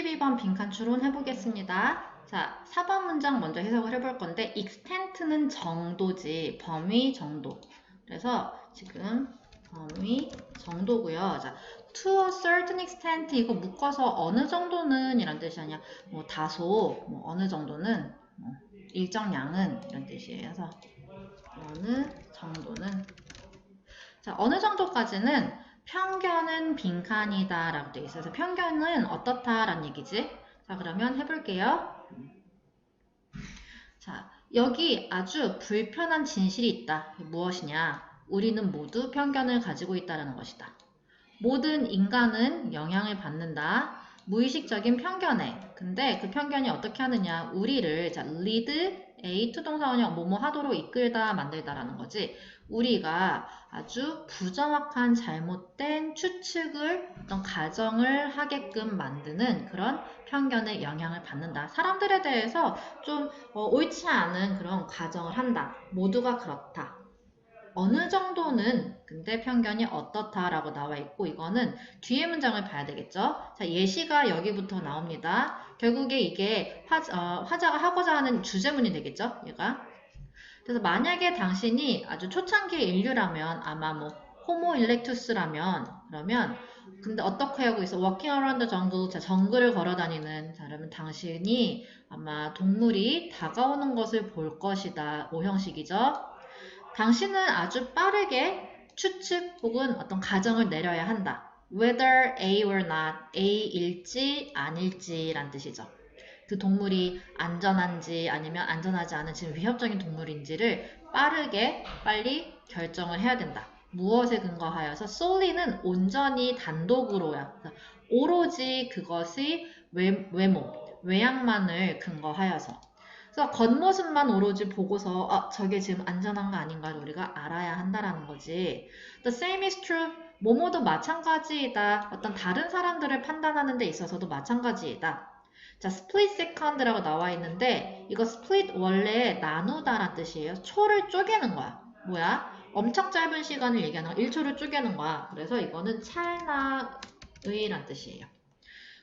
52번 빈칸 추론 해보겠습니다. 자, 4번 문장 먼저 해석을 해볼 건데 extent는 정도지 범위 정도. 그래서 지금 범위 정도고요. 자, to a certain extent 이거 묶어서 어느 정도는 이런 뜻이 아니야. 뭐 다소 뭐 어느 정도는 뭐 일정량은 이런 뜻이에요. 그래서 어느 정도는 자, 어느 정도까지는 편견은 빈칸이다 라고 되어 있어서 편견은 어떻다 라는 얘기지. 자, 그러면 해볼게요. 자, 여기 아주 불편한 진실이 있다. 무엇이냐? 우리는 모두 편견을 가지고 있다는 것이다. 모든 인간은 영향을 받는다. 무의식적인 편견에. 근데 그 편견이 어떻게 하느냐? 우리를 자, lead A 투동사원형 뭐뭐 하도록 이끌다 만들다라는 거지. 우리가 아주 부정확한 잘못된 추측을 어떤 가정을 하게끔 만드는 그런 편견의 영향을 받는다. 사람들에 대해서 좀 어, 옳지 않은 그런 가정을 한다. 모두가 그렇다. 어느 정도는 근데 편견이 어떻다라고 나와 있고 이거는 뒤에 문장을 봐야 되겠죠. 자 예시가 여기부터 나옵니다. 결국에 이게 화, 어, 화자가 하고자 하는 주제문이 되겠죠. 얘가 그래서 만약에 당신이 아주 초창기의 인류라면 아마 뭐 호모 일렉투스라면 그러면 근데 어떻게 하고 있어? 워킹 어라운드 정글, 자, 정글을 걸어 다니는 자, 그러면 당신이 아마 동물이 다가오는 것을 볼 것이다. 오형식이죠. 당신은 아주 빠르게 추측 혹은 어떤 가정을 내려야 한다. whether A or not, A일지 아닐지란 뜻이죠. 그 동물이 안전한지 아니면 안전하지 않은 지금 위협적인 동물인지를 빠르게 빨리 결정을 해야 된다. 무엇에 근거하여서 솔리는 온전히 단독으로야. 오로지 그것의 외, 외모, 외양만을 근거하여서. 그래서 겉모습만 오로지 보고서 아, 저게 지금 안전한 거 아닌가를 우리가 알아야 한다라는 거지. The same is true. 모모도 마찬가지이다. 어떤 다른 사람들을 판단하는 데 있어서도 마찬가지이다. 자, split second라고 나와 있는데 이거 split 원래 나누다란 뜻이에요. 초를 쪼개는 거야. 뭐야? 엄청 짧은 시간을 얘기하는 거. 1초를 쪼개는 거야. 그래서 이거는 찰나의란 뜻이에요.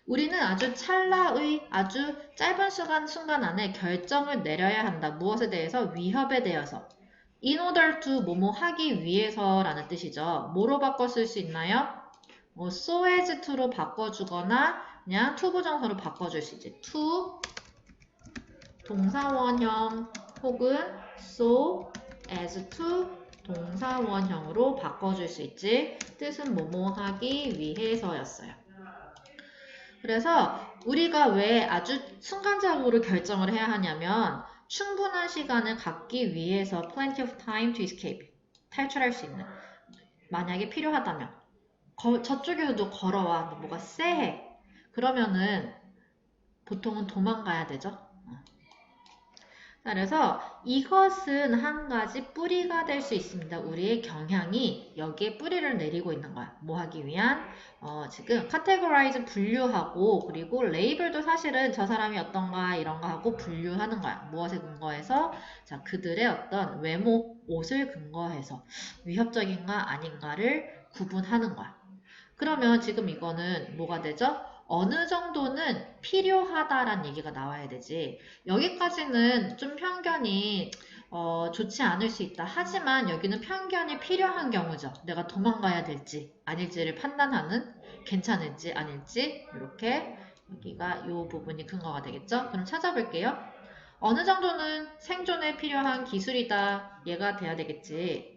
우리는 아주 찰나의 아주 짧은 시간 순간 안에 결정을 내려야 한다. 무엇에 대해서? 위협에 대해서. in order to 뭐뭐 하기 위해서라는 뜻이죠. 뭐로 바꿔 쓸 수 있나요? 뭐 so as to로 바꿔주거나 그냥 to 부정사로 바꿔줄 수 있지. to 동사원형 혹은 so as to 동사원형으로 바꿔줄 수 있지. 뜻은 뭐뭐 하기 위해서였어요. 그래서 우리가 왜 아주 순간적으로 결정을 해야 하냐면 충분한 시간을 갖기 위해서 plenty of time to escape 탈출할 수 있는 만약에 필요하다면. 거, 저쪽에서도 걸어와. 뭐가 쎄해. 그러면은 보통은 도망가야 되죠 그래서 이것은 한 가지 뿌리가 될 수 있습니다. 우리의 경향이 여기에 뿌리를 내리고 있는 거야. 뭐 하기 위한? 어, 지금 카테고라이즈 분류하고 그리고 레이블도 사실은 저 사람이 어떤가 이런 거 하고 분류하는 거야. 무엇에 근거해서? 자, 그들의 어떤 외모, 옷을 근거해서 위협적인가 아닌가를 구분하는 거야. 그러면 지금 이거는 뭐가 되죠? 어느 정도는 필요하다라는 얘기가 나와야 되지. 여기까지는 좀 편견이 어, 좋지 않을 수 있다. 하지만 여기는 편견이 필요한 경우죠. 내가 도망가야 될지 아닐지를 판단하는 괜찮을지 아닐지 이렇게 여기가 이 부분이 근거가 되겠죠. 그럼 찾아볼게요. 어느 정도는 생존에 필요한 기술이다. 얘가 돼야 되겠지.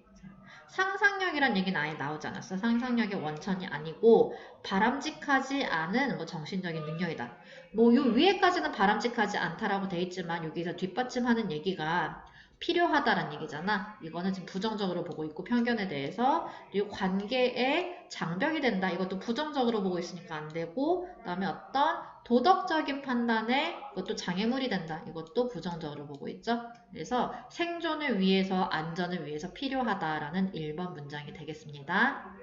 상상력이란 얘기는 아예 나오지 않았어. 상상력의 원천이 아니고 바람직하지 않은 뭐 정신적인 능력이다. 뭐 요 위에까지는 바람직하지 않다라고 돼 있지만 여기서 뒷받침하는 얘기가 필요하다란 얘기잖아. 이거는 지금 부정적으로 보고 있고 편견에 대해서 그리고 관계에 장벽이 된다. 이것도 부정적으로 보고 있으니까 안 되고 그다음에 어떤 도덕적인 판단에 이것도 장애물이 된다. 이것도 부정적으로 보고 있죠. 그래서 생존을 위해서 안전을 위해서 필요하다라는 1번 문장이 되겠습니다.